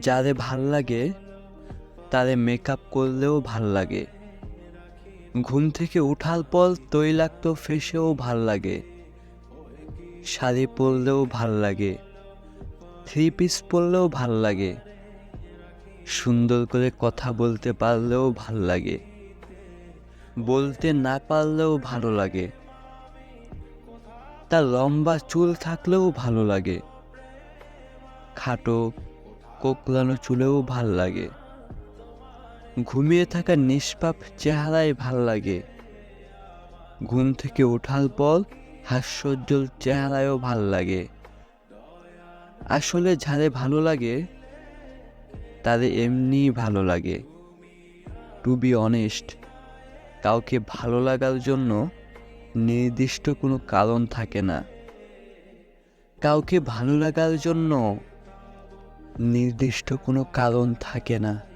যারে ভালো লাগে তারে মেকআপ করলেও ভালো লাগে। ঘুম থেকে উঠার পর তৈলাক্ত ফেসেও ভালো লাগে। শাড়ি পরলেও ভালো লাগে। থ্রি পিস পরলেও ভালো লাগে। সুন্দর করে কথা বলতে পারলেও ভালো লাগে। বলতে না পারলেও ভালো লাগে। তার লম্বা চুল থাকলেও ভালো লাগে। খাটো কোকলানো চুলেও ভালো লাগে। ঘুমিয়ে থাকা নিষ্পাপ চেহারায় ভালো লাগে। ঘুম থেকে ওঠার পর হাস্যোজ্জ্বল চেহারায়ও ভালো লাগে। আসলে যারে ভালো লাগে তাদের এমনি ভালো লাগে। টু বি অনেস্ট কাউকে ভালো লাগার জন্য নির্দিষ্ট কোনো কারণ থাকে না। কাউকে ভালো লাগার জন্য নির্দিষ্ট কোনো কারণ থাকে না।